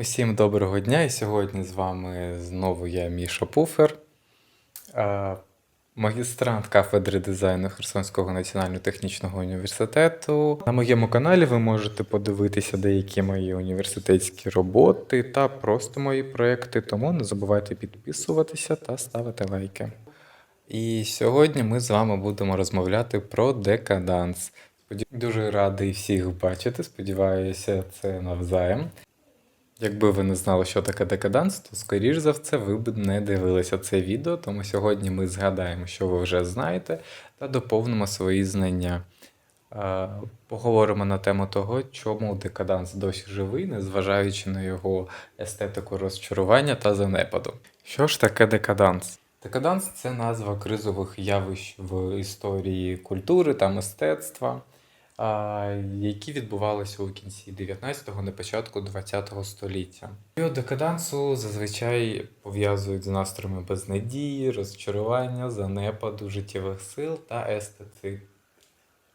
Усім доброго дня! І сьогодні з вами знову я, Міша Пуфер, магістрант кафедри дизайну Херсонського національного технічного університету. На моєму каналі ви можете подивитися деякі мої університетські роботи та просто мої проекти, тому не забувайте підписуватися та ставити лайки. І сьогодні ми з вами будемо розмовляти про декаданс. Дуже радий всіх бачити, сподіваюся, це навзаєм. Якби ви не знали, що таке декаданс, то скоріш за все ви б не дивилися це відео, тому сьогодні ми згадаємо, що ви вже знаєте, та доповнимо свої знання. Поговоримо на тему того, чому декаданс досі живий, незважаючи на його естетику розчарування та занепаду. Що ж таке декаданс? Декаданс це назва кризових явищ в історії культури та мистецтва, які відбувалися у кінці 19-го, на початку 20-го століття. Період декадансу зазвичай пов'язують з настроями безнадії, розчарування, занепаду життєвих сил та, естети...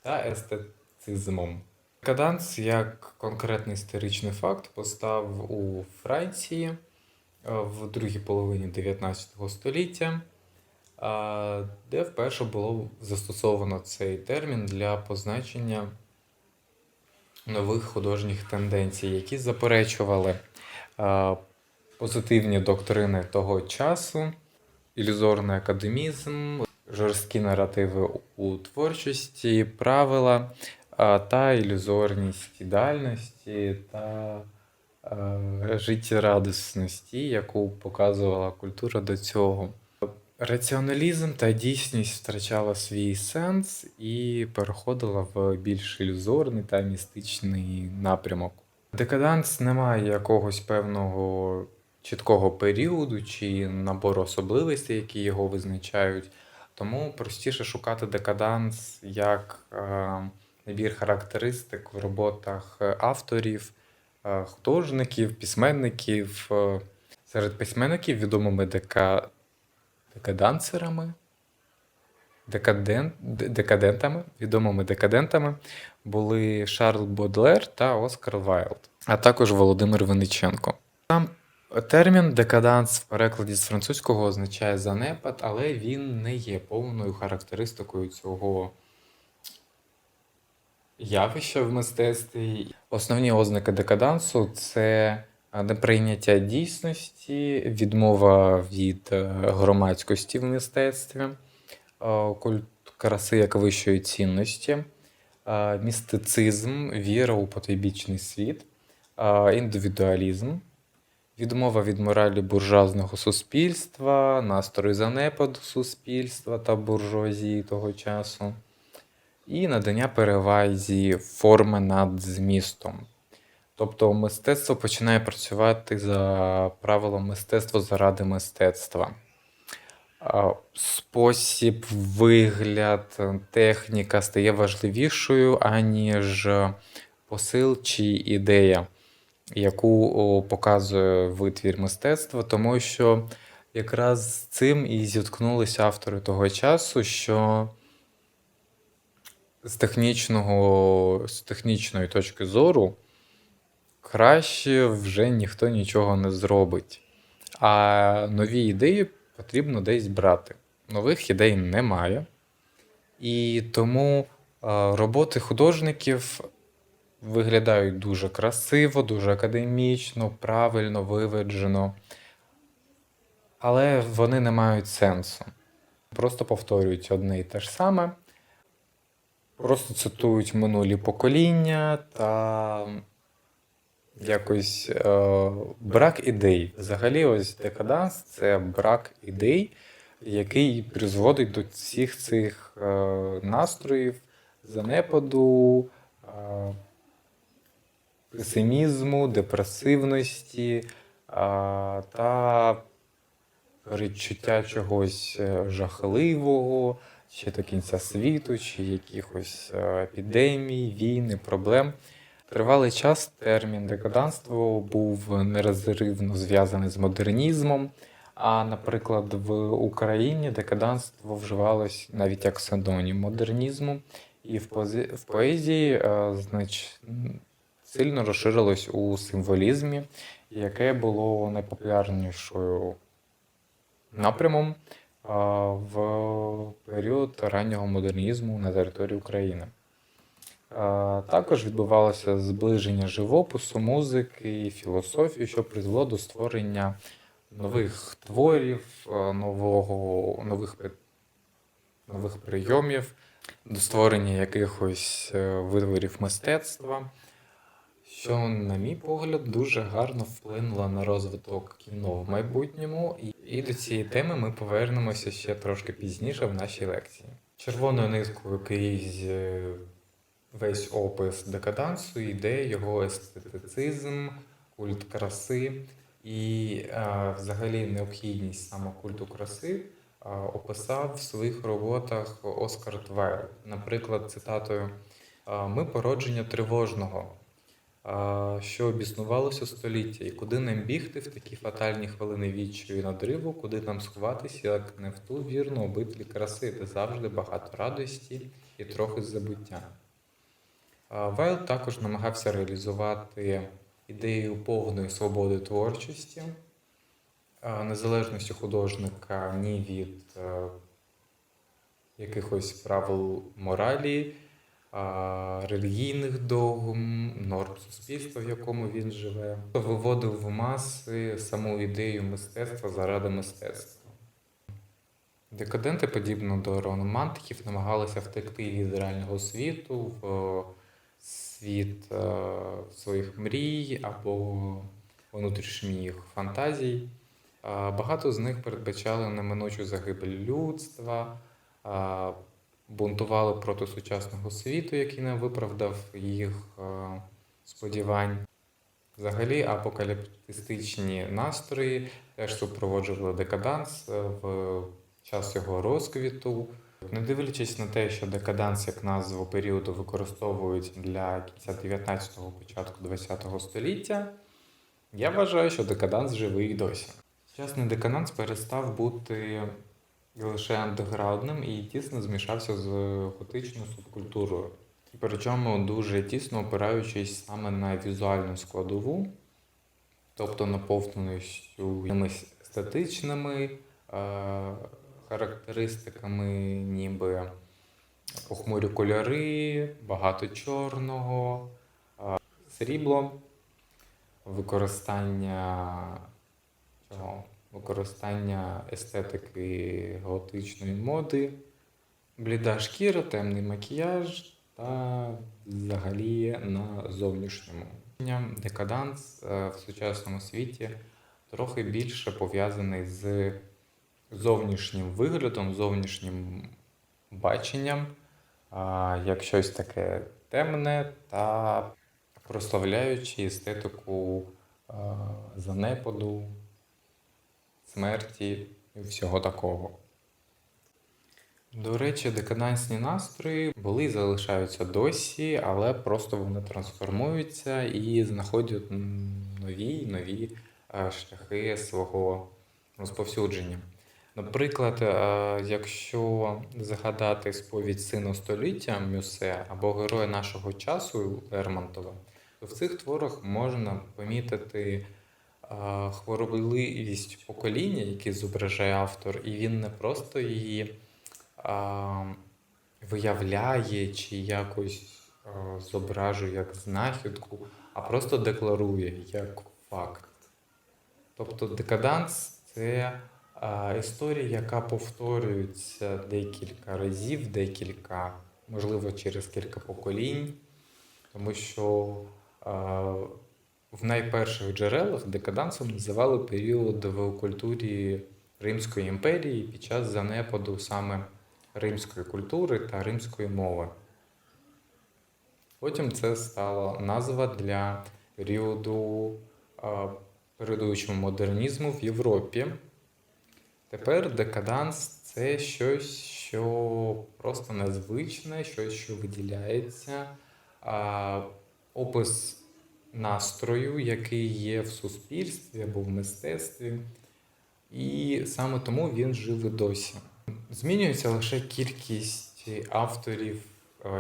та естетизмом. Декаданс як конкретний історичний факт постав у Франції е, в другій половині 19 століття, де вперше було застосовано цей термін для позначення нових художніх тенденцій, які заперечували позитивні доктрини того часу, ілюзорний академізм, жорсткі наративи у творчості, правила та ілюзорність ідеальності та життєрадісності, яку показувала культура до цього. Раціоналізм та дійсність втрачала свій сенс і переходила в більш ілюзорний та містичний напрямок. Декаданс не має якогось певного чіткого періоду чи набору особливостей, які його визначають. Тому простіше шукати декаданс як е, набір характеристик в роботах авторів, е, художників, письменників. Е, Серед письменників відомими дека... декадансерами, декаден... декадентами, відомими декадентами були Шарл Бодлер та Оскар Вайлд, а також Володимир Винниченко. Сам термін декаданс в перекладі з французького означає занепад, але він не є повною характеристикою цього явища в мистецтві. Основні ознаки декадансу це неприйняття дійсності, відмова від е, громадськості в мистецтві, е, культ краси як вищої цінності, е, містицизм, віра у потойбічний світ, індивідуалізм, відмова від моралі буржуазного суспільства, настрої занепаду суспільства та буржуазії того часу, і надання перевазі форми над змістом. Тобто мистецтво починає працювати за правилом мистецтво заради мистецтва. Спосіб, вигляд, техніка стає важливішою, аніж посил чи ідея, яку показує витвір мистецтва, тому що якраз з цим і зіткнулися автори того часу, що з технічного, з технічної точки зору краще вже ніхто нічого не зробить. А нові ідеї потрібно десь брати. Нових ідей немає. І тому е, роботи художників виглядають дуже красиво, дуже академічно, правильно виведжено. Але вони не мають сенсу. Просто повторюють одне і те ж саме, просто цитують минулі покоління та якось е, брак ідей. Взагалі, ось декаданс це брак ідей, який призводить до всіх цих е, настроїв, занепаду, е, песимізму, депресивності е, та передчуття чогось е, жахливого, чи до кінця світу, чи якихось е, епідемій, війни, проблем. Тривалий час термін декаданство був нерозривно зв'язаний з модернізмом. А, наприклад, в Україні декаданство вживалось навіть як синонім модернізму, і в, пози... в поезії е, знач... сильно розширилось у символізмі, яке було найпопулярнішою напрямом а, в період раннього модернізму на території України. Також відбувалося зближення живопису, музики і філософії, що призвело до створення нових творів, нового, нових, нових прийомів, до створення якихось е, витворів мистецтва, що, на мій погляд, дуже гарно вплинуло на розвиток кіно в майбутньому. І, до цієї теми ми повернемося ще трошки пізніше в нашій лекції. Червоною ниткою крізь е, весь опис декадансу йде його естетицизм, культ краси і е, взагалі необхідність саме культу краси е, описав в своїх роботах Оскар Твайл. Наприклад, цитатою е, Ми породження тривожного, що обіснувалося століття, і куди нам бігти в такі фатальні хвилини відчаю і надриву, куди нам сховатися, як не в ту вірну обителі краси, де завжди багато радості і трохи забуття. Вайл також намагався реалізувати ідею повної свободи творчості, незалежності художника ні від е, якихось правил моралі, релігійних догм, норм суспільства, в якому він живе, виводив в маси саму ідею мистецтва заради мистецтва. Декаденти, подібно до романтиків, намагалися втекти від реального світу в світ е, своїх мрій або внутрішніх фантазій. Е, Багато з них передбачали неминучу загибель людства, е, бунтували проти сучасного світу, який не виправдав їх сподівань. Взагалі, апокаліптичні настрої теж супроводжували декаданс в час його розквіту. Не дивлячись на те, що декаданс як назву періоду використовують для кінця 19-го, початку 20-го століття, я вважаю, що декаданс живий і досі. Сучасний декаданс перестав бути лише андеграундним і тісно змішався з готичною субкультурою. І причому дуже тісно опираючись саме на візуальну складову, тобто наповненістю якимись естетичними е, характеристиками, ніби похмурі кольори, багато чорного, срібло, використання цього, використання естетики готичної моди, бліда шкіра, темний макіяж та взагалі на зовнішньому. Декаданс е, в сучасному світі трохи більше пов'язаний з зовнішнім виглядом, зовнішнім баченням, як щось таке темне та прославляючи естетику занепаду, смерті і всього такого. До речі, декадансні настрої були і залишаються досі, але просто вони трансформуються і знаходять нові нові шляхи свого розповсюдження. Наприклад, е, якщо згадати сповідь сина століття Мюсе або героя нашого часу Лермонтова, то в цих творах можна помітити е, хворобливість покоління, яке зображає автор, і він не просто її виявляє чи якось зображує як знахідку, а просто декларує як факт. Тобто декаданс це історія, яка повторюється декілька разів, декілька, можливо, через кілька поколінь, тому що в найперших джерелах декадансом називали період в культурі Римської імперії під час занепаду саме римської культури та римської мови. Потім це стала назва для періоду передуючого модернізму в Європі. Тепер декаданс це щось, що просто незвичне, щось, що виділяється, а, опис настрою, який є в суспільстві або в мистецтві. І саме тому він жив і досі. Змінюється лише кількість авторів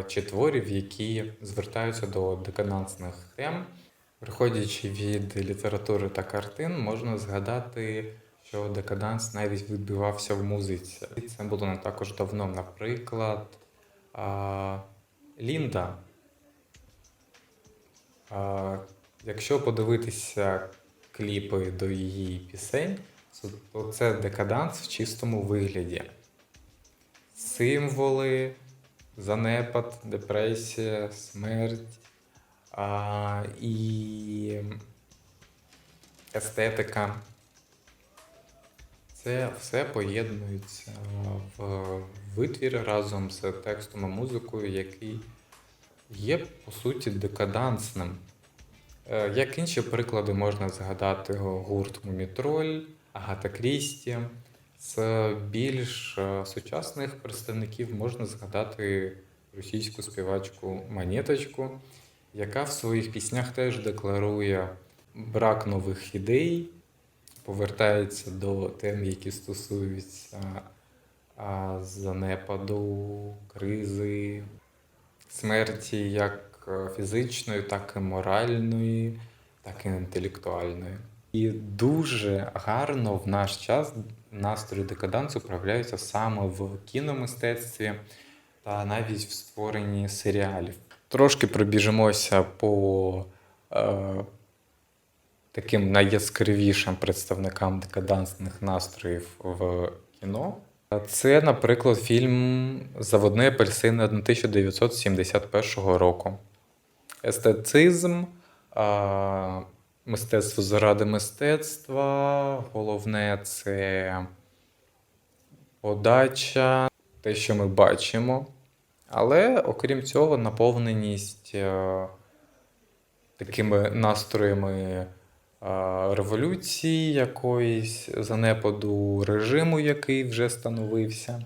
чи творів, які звертаються до декадансних тем. Приходячи від літератури та картин, можна згадати, що декаданс навіть відбивався в музиці. Це було також давно. Наприклад, Лінда. Якщо подивитися кліпи до її пісень, то- то це декаданс в чистому вигляді. Символи, занепад, депресія, смерть а, і естетика. Це все поєднується в витвір разом з текстом і музикою, який є по суті декадансним. Е, Як інші приклади можна згадати гурт Мумітроль, Агата Крісті. З більш е, сучасних представників можна згадати російську співачку Монеточку, яка в своїх піснях теж декларує брак нових ідей, повертається до тем, які стосуються занепаду, кризи, смерті як е, фізичної, так і моральної, так і інтелектуальної. І дуже гарно в наш час настрої декадансу проявляються саме в кіномистецтві та навіть в створенні серіалів. Трошки пробіжимося по е, таким найяскравішим представникам декадансних настроїв в кіно. Це, наприклад, фільм Заводний апельсин 1971 року. Естетизм, а, мистецтво заради мистецтва. Головне це подача, те, що ми бачимо. Але окрім цього, наповненість е, такими настроями революції якоїсь, занепаду режиму, який вже становився.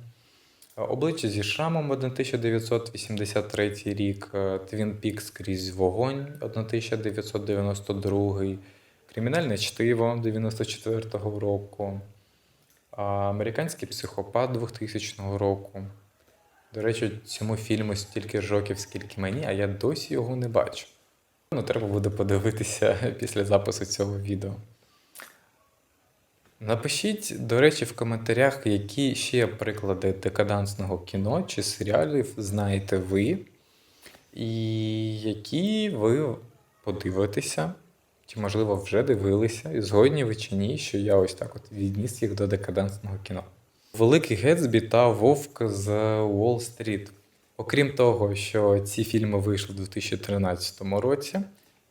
Обличчя зі шрамом 1983 рік, е, Twin Peaks крізь вогонь 1992, Кримінальне чтиво 94 року, Американський психопат 2000 року. До речі, цьому фільму стільки ж років, скільки мені, а я досі його не бачу. Ну, треба буде подивитися після запису цього відео. Напишіть, до речі, в коментарях, які ще приклади декадансного кіно чи серіалів знаєте ви, і які ви подивитеся, чи, можливо, вже дивилися, і згодні ви чи ні, що я ось так от відніс їх до декадансного кіно. Великий Гетсбі та Вовк з Уолл-стріт. Окрім того, що ці фільми вийшли у 2013 році,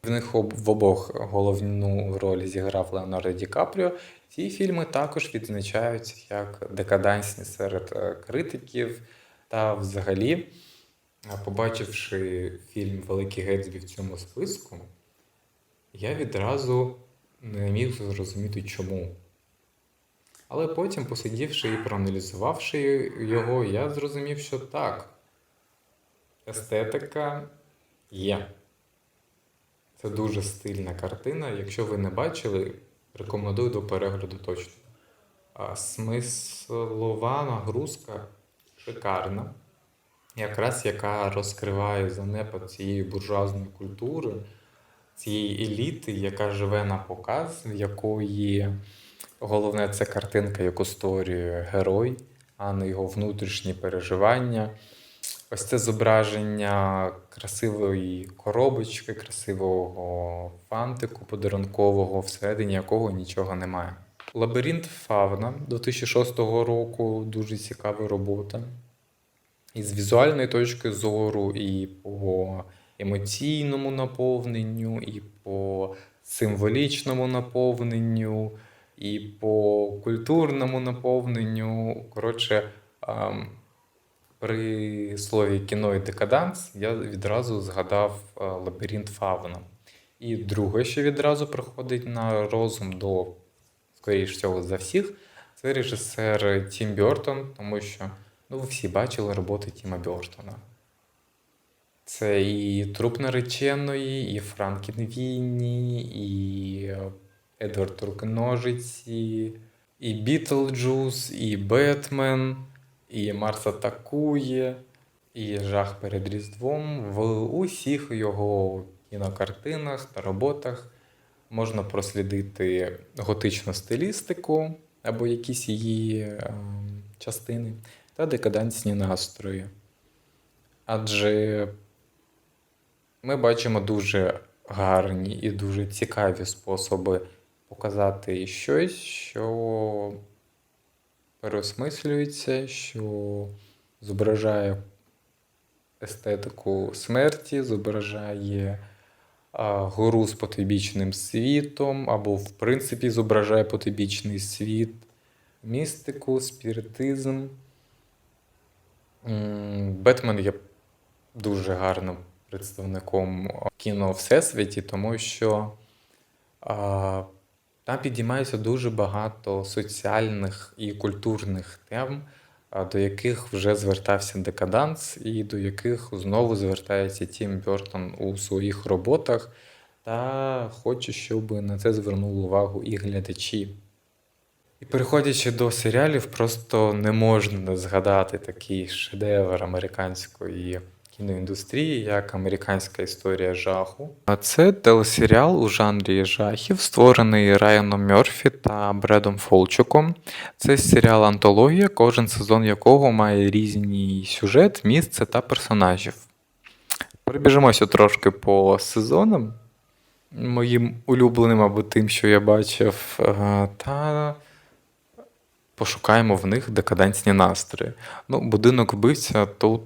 в них в обох головну роль зіграв Леонардо Ді Капріо. Ці фільми також відзначаються як декадансні серед е, критиків. Та взагалі, побачивши фільм Великий Гетсбі в цьому списку, я відразу не міг зрозуміти чому. Але потім, посидівши і проаналізувавши його, я зрозумів, що так, естетика є. Це дуже стильна картина. Якщо ви не бачили, рекомендую до перегляду точно. Смислова нагрузка шикарна, якраз яка розкриває занепад цієї буржуазної культури, цієї еліти, яка живе на показ, в якої головне це картинка, яку створює герой, а не його внутрішні переживання. Ось це зображення красивої коробочки, красивого фантику подарункового, всередині якого нічого немає. Лабіринт Фавна 2006 року дуже цікава робота. І з візуальної точки зору, і по емоційному наповненню, і по символічному наповненню, і по культурному наповненню. Коротше, ем, при слові кіно і декаданс я відразу згадав е, лабіринт Фавна. І друге, що відразу приходить на розум до, скоріш всього, за всіх, це режисер Тім Бьортон, тому що ну, ви всі бачили роботи Тіма Бьортона. Це і Труп нареченої, і Франкенвіні, і е, Едвард Рукножиці, і Бітлджус, і Бетмен, і Марс атакує, і жах перед Різдвом в усіх його кінокартинах та роботах можна прослідити готичну стилістику або якісь її ем, частини та декадентні настрої. Адже ми бачимо дуже гарні і дуже цікаві способи показати щось, що переосмислюється, що зображає естетику смерті, зображає гору з потойбічним світом, або, в принципі, зображає потойбічний світ, містику, спіритизм. Бетмен є дуже гарним представником кіно Всесвіті, тому що там підіймається дуже багато соціальних і культурних тем, до яких вже звертався Декаданс, і до яких знову звертається Тім Бертон у своїх роботах. Та хочу, щоб на це звернули увагу і глядачі. І переходячи до серіалів, просто не можна згадати такий шедевр американської кіноіндустрії, як американська історія жаху. А це телесеріал у жанрі жахів, створений Райаном Мьорфі та Бредом Фолчуком. Це серіал антологія, кожен сезон якого має різний сюжет, місце та персонажів. Пробіжимося трошки по сезонам. Моїм улюбленим або тим, що я бачив, е, та пошукаємо в них декадентні настрої. Ну, будинок вбивця тут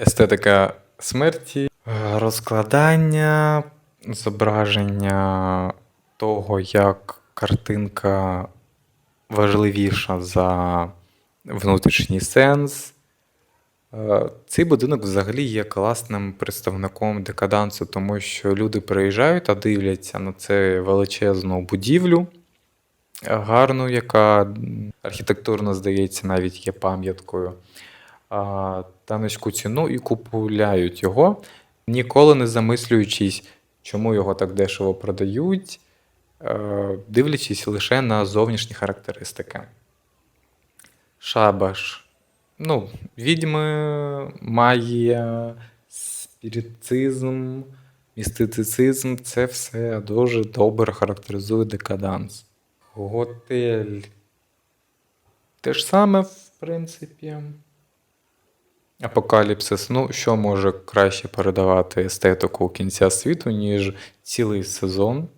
естетика смерті, розкладання, зображення того, як картинка важливіша за внутрішній сенс. Е, Цей будинок взагалі є класним представником декадансу, тому що люди приїжджають та дивляться на це величезну будівлю, гарну, яка архітектурно, здається, навіть є пам'яткою. Та низьку ціну і купують його, ніколи не замислюючись, чому його так дешево продають, е, дивлячись лише на зовнішні характеристики. Шабаш. Ну, відьми, магія, спіритизм, містицизм це все дуже добре характеризує декаданс. Готель. Те ж саме, в принципі. Апокаліпсис. Ну, що може краще передавати естетику кінця світу, ніж цілий сезон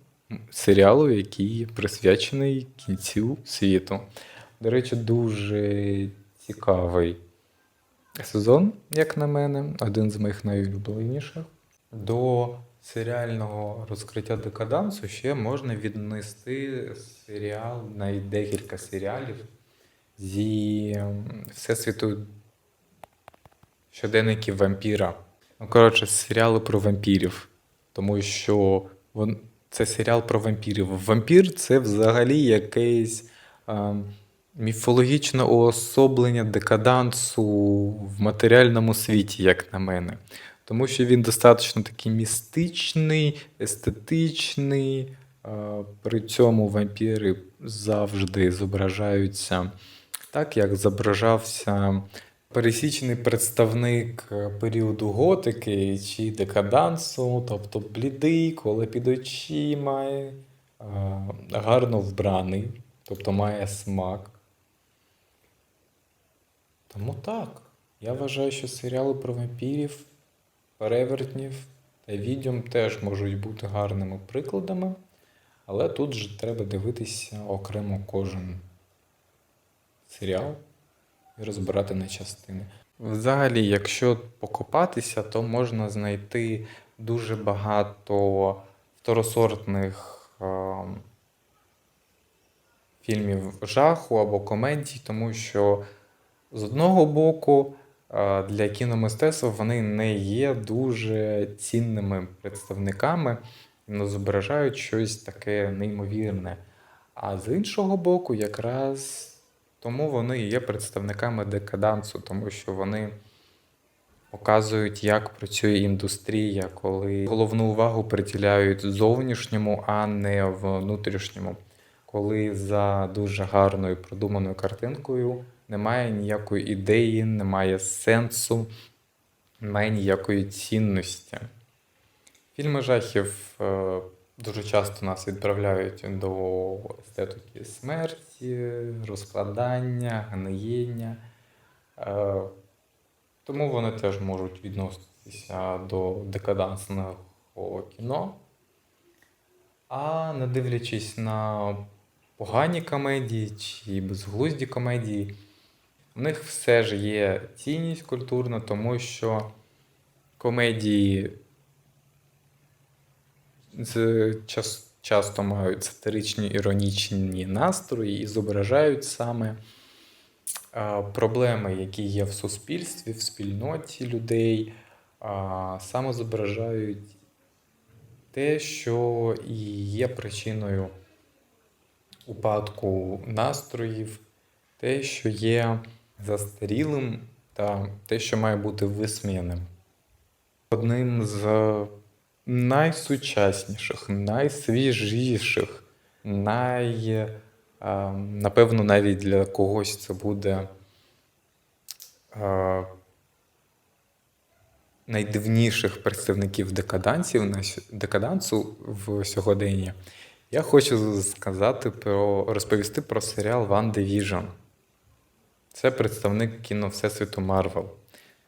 серіалу, який присвячений кінцю світу. До речі, дуже цікавий сезон, як на мене, один з моїх найулюбленіших. До серіального розкриття декадансу ще можна віднести серіал, навіть декілька серіалів зі Всесвіту щоденників вампіра. Ну, коротше, серіали про вампірів. Тому що вон... це серіал про вампірів. Вампір це взагалі якесь а, міфологічне уособлення декадансу в матеріальному світі, як на мене. Тому що він достатньо такий містичний, естетичний. При цьому вампіри завжди зображаються так, як зображався пересічний представник е, періоду готики чи декадансу, тобто блідий, коле під очима, е, гарно вбраний, тобто має смак. Тому так, я вважаю, що серіали про вампірів, перевертнів та відьом теж можуть бути гарними прикладами, але тут же треба дивитися окремо кожен серіал і розбирати на частини. Взагалі, якщо покопатися, то можна знайти дуже багато второсортних ем, фільмів жаху або комедій, тому що з одного боку е, для кіномистецтва вони не є дуже цінними представниками, не зображають щось таке неймовірне. А з іншого боку, якраз тому вони і є представниками декадансу, тому що вони показують, як працює індустрія, коли головну увагу приділяють зовнішньому, а не внутрішньому. Коли за дуже гарною продуманою картинкою немає ніякої ідеї, немає сенсу, немає ніякої цінності. Фільми жахів е, дуже часто нас відправляють до естетики смерті, розкладання, гниєння. Е, тому вони теж можуть відноситися до декадансного кіно. А не дивлячись на погані комедії чи безглузді комедії, в них все ж є цінність культурна, тому що комедії часто мають сатиричні іронічні настрої і зображають саме проблеми, які є в суспільстві, в спільноті людей, саме зображають те, що і є причиною упадку настроїв, те, що є застарілим, та те, що має бути висміяним. Одним з найсучасніших, найсвіжіших, най, напевно, навіть для когось це буде найдивніших представників декадансів декадансу в сьогоденні. Я хочу сказати про розповісти про серіал Ван Division. Це представник кіно Всесвіту Марвел.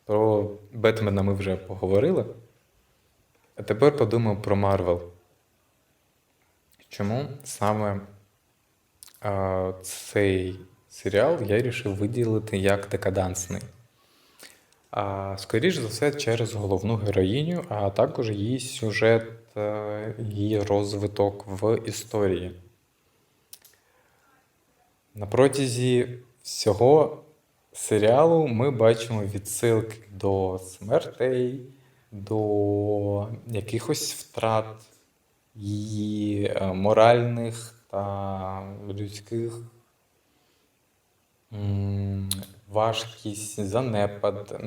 Про Бетмена ми вже поговорили. А тепер подумав про Марвел. Чому саме а, цей серіал я вирішив виділити як декадансний? А, скоріш за все, через головну героїню, а також її сюжет, е, її розвиток в історії. На протязі всього серіалу ми бачимо відсилки до смертей, до якихось втрат її е, моральних та людських. Важкість, занепад,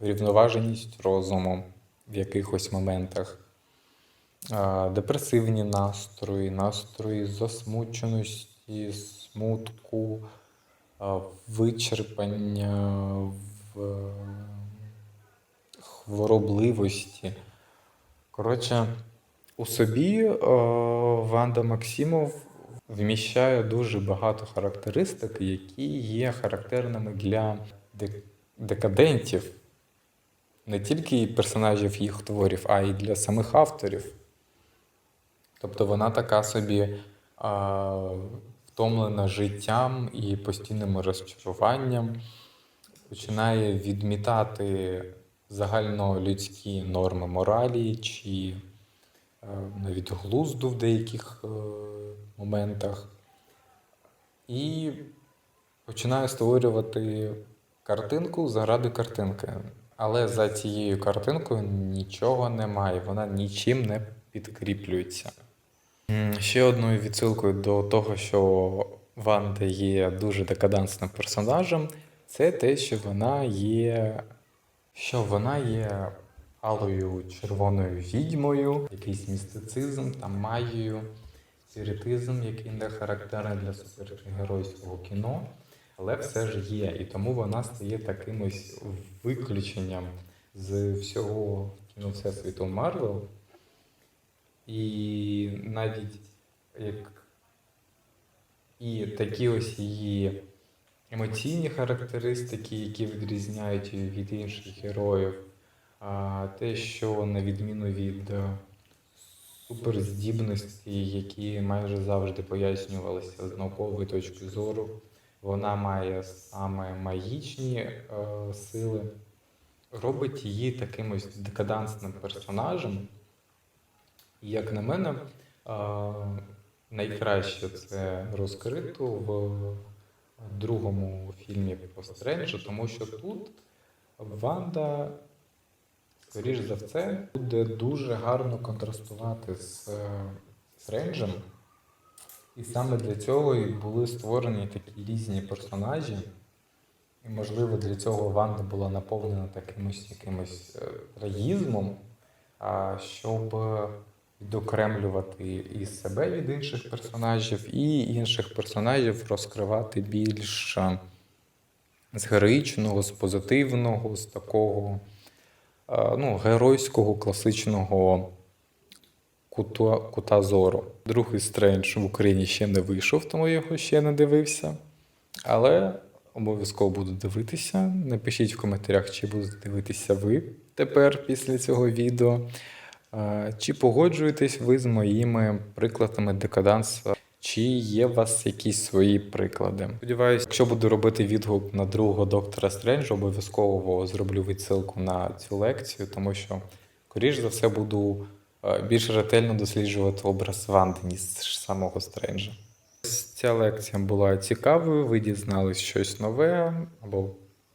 неврівноваженість розуму в якихось моментах, депресивні настрої, настрої засмученості, смутку, вичерпання, в хворобливості. Коротше, у собі е, Ванда Максимов вміщає дуже багато характеристик, які є характерними для дек- декадентів, не тільки персонажів їх творів, а й для самих авторів. Тобто вона така собі а, втомлена життям і постійним розчаруванням, починає відмітати загальнолюдські норми моралі чи е, навіть глузду в деяких е, моментах. І починає створювати картинку заради картинки. Але за цією картинкою нічого немає, вона нічим не підкріплюється. Ще одною відсилкою до того, що Ванда є дуже декадансним персонажем, це те, що вона є, що вона є алою червоною відьмою, якийсь містицизм та магією, спіритизм, який не характерний для супергеройського кіно, але все ж є. І тому вона стає такимось виключенням з всього кіно Всесвіту Марвел. І навіть як і такі ось її емоційні характеристики, які відрізняють від інших героїв, а те, що на відміну від е, суперздібності, які майже завжди пояснювалися з наукової точки зору, вона має саме магічні е, сили, робить її таким ось декадансним персонажем. І, Як на мене, а, найкраще це розкрито в другому фільмі про Стренджа, тому що тут Ванда, скоріш за все, буде дуже гарно контрастувати з е, Стренджем. І саме для цього і були створені такі різні персонажі. І, можливо, для цього Ванда була наповнена такимось якимось е, трагізмом, щоб відокремлювати і себе від інших персонажів, і інших персонажів розкривати більш з героїчного, з позитивного, з такого ну, геройського, класичного кута, кута зору. Другий стрендж в Україні ще не вийшов, тому я його ще не дивився. Але обов'язково буду дивитися. Напишіть в коментарях, чи будете дивитися ви тепер після цього відео. Чи погоджуєтесь ви з моїми прикладами декаданса? Чи є у вас якісь свої приклади? Сподіваюсь, якщо буду робити відгук на другого доктора Стренджа, обов'язково зроблю відсилку на цю лекцію, тому що, скоріш за все, буду більш ретельно досліджувати образ Ванди, ніж самого Стренджа. Ця лекція була цікавою, ви дізнались щось нове, або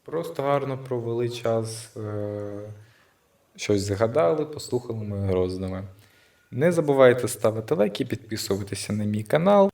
просто гарно провели час, е, щось згадали, послухали мої роздуми. Не забувайте ставити лайки, підписуватися на мій канал.